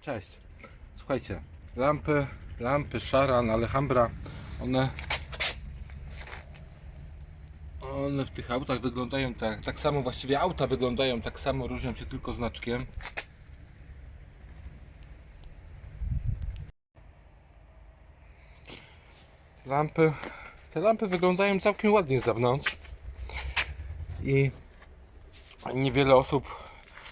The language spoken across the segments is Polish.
Cześć. Słuchajcie, lampy, lampy Sharan, Alhambra, one one w tych autach wyglądają tak, tak samo, właściwie auta wyglądają tak samo, różnią się tylko znaczkiem. Lampy, te lampy wyglądają całkiem ładnie z zewnątrz i niewiele osób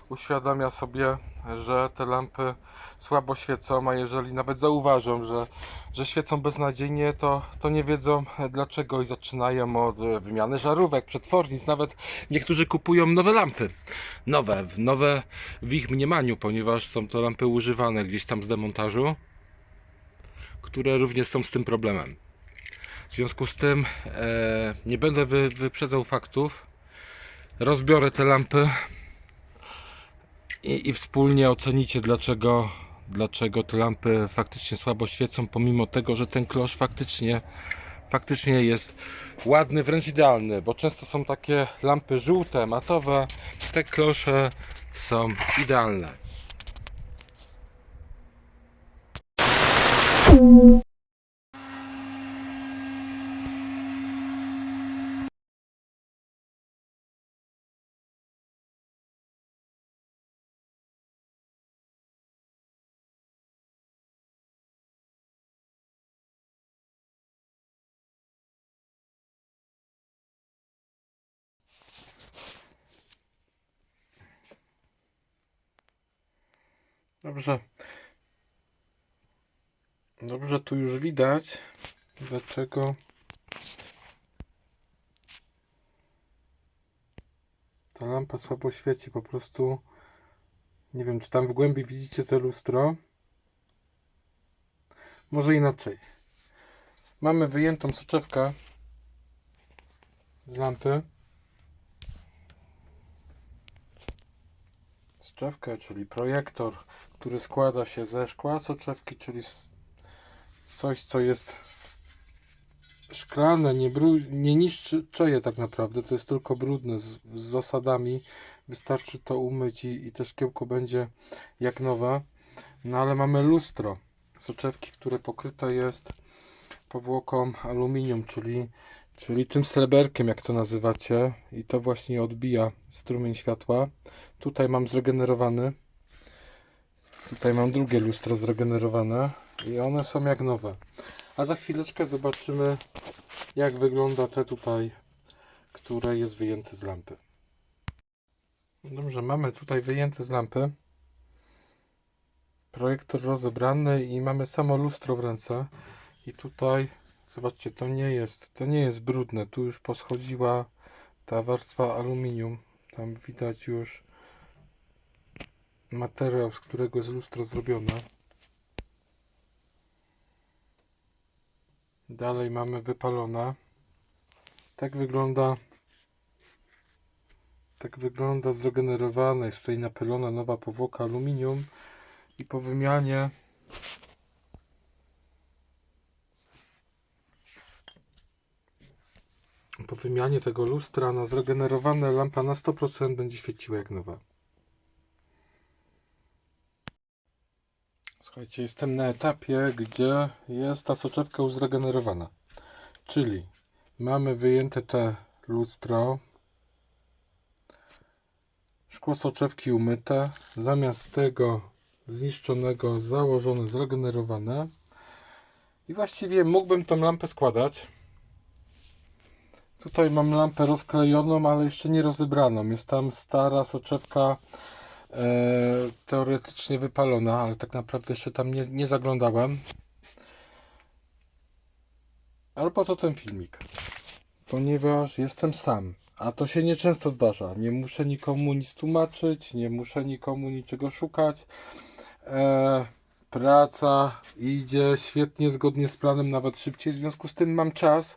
uświadamia sobie, że te lampy słabo świecą, a jeżeli nawet zauważą, że, że świecą beznadziejnie, to, to nie wiedzą dlaczego i zaczynają od e, wymiany żarówek, przetwornic, nawet niektórzy kupują nowe lampy. Nowe, nowe w ich mniemaniu, ponieważ są to lampy używane gdzieś tam z demontażu, które również są z tym problemem. W związku z tym e, nie będę wy, wyprzedzał faktów. Rozbiorę te lampy i, i wspólnie ocenicie dlaczego, dlaczego te lampy faktycznie słabo świecą, pomimo tego, że ten klosz faktycznie, faktycznie jest ładny, wręcz idealny, bo często są takie lampy żółte, matowe, te klosze są idealne. Dobrze. Dobrze, tu już widać, dlaczego ta lampa słabo świeci. Po prostu nie wiem, czy tam w głębi widzicie to lustro. Może inaczej. Mamy wyjętą soczewkę z lampy. Soczewkę, czyli projektor, który składa się ze szkła soczewki, czyli coś, co jest szklane, nie, nie niszczeje tak naprawdę, to jest tylko brudne z, z zasadami. Wystarczy to umyć i, i te szkiełko będzie jak nowe. No ale mamy lustro soczewki, które pokryte jest powłoką aluminium, czyli, czyli tym sreberkiem, jak to nazywacie, i to właśnie odbija strumień światła. Tutaj mam zregenerowany. Tutaj mam drugie lustro zregenerowane i one są jak nowe. A za chwileczkę zobaczymy, jak wygląda te tutaj, które jest wyjęte z lampy. Dobrze, mamy tutaj wyjęte z lampy. Projektor rozebrany i mamy samo lustro w ręce. I tutaj, zobaczcie, to nie jest, to nie jest brudne. Tu już poschodziła ta warstwa aluminium. Tam widać już materiał, z którego jest lustro zrobione. Dalej mamy wypalone. Tak wygląda tak wygląda zregenerowane. Jest tutaj napylona nowa powłoka aluminium i po wymianie po wymianie tego lustra na zregenerowane lampa na 100% będzie świeciła jak nowa. Słuchajcie, jestem na etapie, gdzie jest ta soczewka już zregenerowana. Czyli mamy wyjęte te lustro, szkło soczewki umyte, zamiast tego zniszczonego założone, zregenerowane. I właściwie mógłbym tą lampę składać. Tutaj mam lampę rozklejoną, ale jeszcze nie rozebraną. Jest tam stara soczewka teoretycznie wypalona, ale tak naprawdę jeszcze tam nie, nie zaglądałem. Ale po co ten filmik? Ponieważ jestem sam, a to się nieczęsto zdarza. Nie muszę nikomu nic tłumaczyć, nie muszę nikomu niczego szukać. E, praca idzie świetnie, zgodnie z planem, nawet szybciej. W związku z tym mam czas,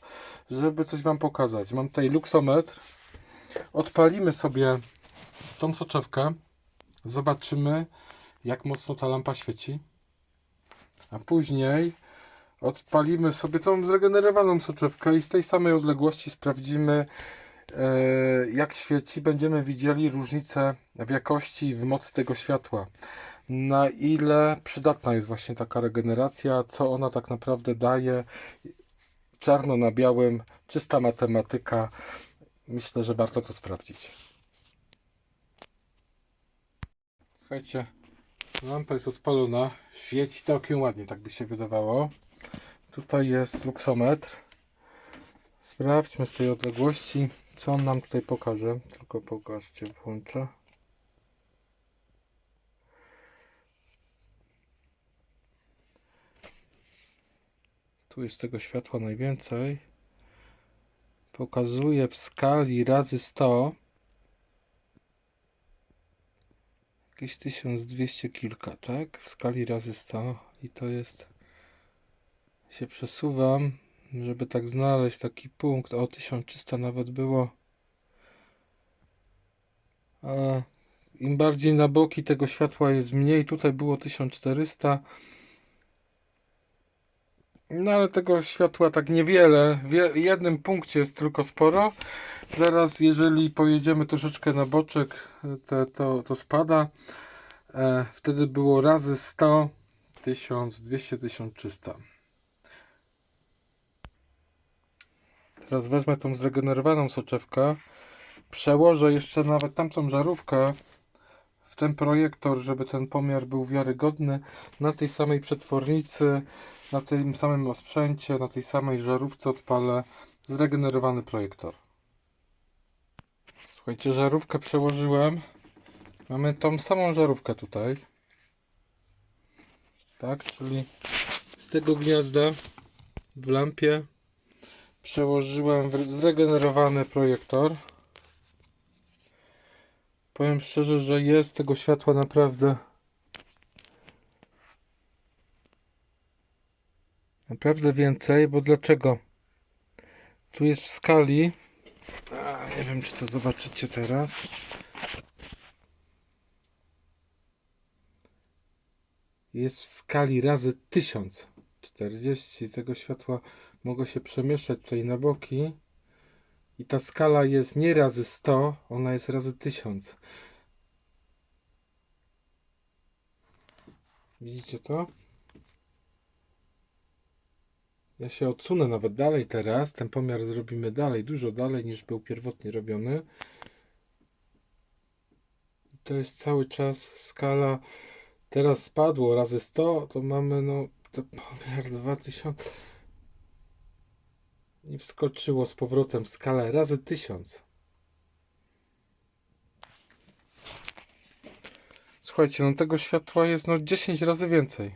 żeby coś Wam pokazać. Mam tutaj luksometr. Odpalimy sobie tą soczewkę. Zobaczymy, jak mocno ta lampa świeci. A później odpalimy sobie tą zregenerowaną soczewkę i z tej samej odległości sprawdzimy, e, jak świeci. Będziemy widzieli różnicę w jakości i w mocy tego światła. na ile przydatna jest właśnie taka regeneracja, co ona tak naprawdę daje. Czarno na białym, czysta matematyka. Myślę, że warto to sprawdzić. Słuchajcie, lampa jest odpalona, świeci całkiem ładnie, tak by się wydawało. Tutaj jest luksometr. Sprawdźmy z tej odległości, co on nam tutaj pokaże. Tylko pokażcie, włączę. Tu jest tego światła najwięcej. Pokazuje w skali razy 100 jakieś 1200 kilka, tak? W skali razy 100 i to jest się przesuwam, żeby tak znaleźć taki punkt. O 1300 nawet było. A im bardziej na boki tego światła jest mniej. Tutaj było 1400. No ale tego światła tak niewiele. W je- jednym punkcie jest tylko sporo. Zaraz, jeżeli pojedziemy troszeczkę na boczek, to, to, to spada. E, wtedy było razy 100, 1200, 1300. Teraz wezmę tą zregenerowaną soczewkę. Przełożę jeszcze nawet tamtą żarówkę w ten projektor, żeby ten pomiar był wiarygodny. Na tej samej przetwornicy, na tym samym osprzęcie, na tej samej żarówce odpalę zregenerowany projektor. Słuchajcie, żarówkę przełożyłem. Mamy tą samą żarówkę tutaj. Tak, czyli z tego gniazda w lampie przełożyłem zregenerowany projektor. Powiem szczerze, że jest tego światła naprawdę naprawdę więcej, bo dlaczego? Tu jest w skali nie wiem czy to zobaczycie teraz. Jest w skali razy 1000 40 tego światła mogę się przemieszczać tutaj na boki. I ta skala jest nie razy 100 ona jest razy 1000 widzicie to? Ja się odsunę nawet dalej teraz ten pomiar zrobimy dalej, dużo dalej niż był pierwotnie robiony to jest cały czas skala Teraz spadło razy 100, to mamy no to pomiar 2000 i wskoczyło z powrotem w skalę razy 1000. Słuchajcie, no tego światła jest no 10 razy więcej.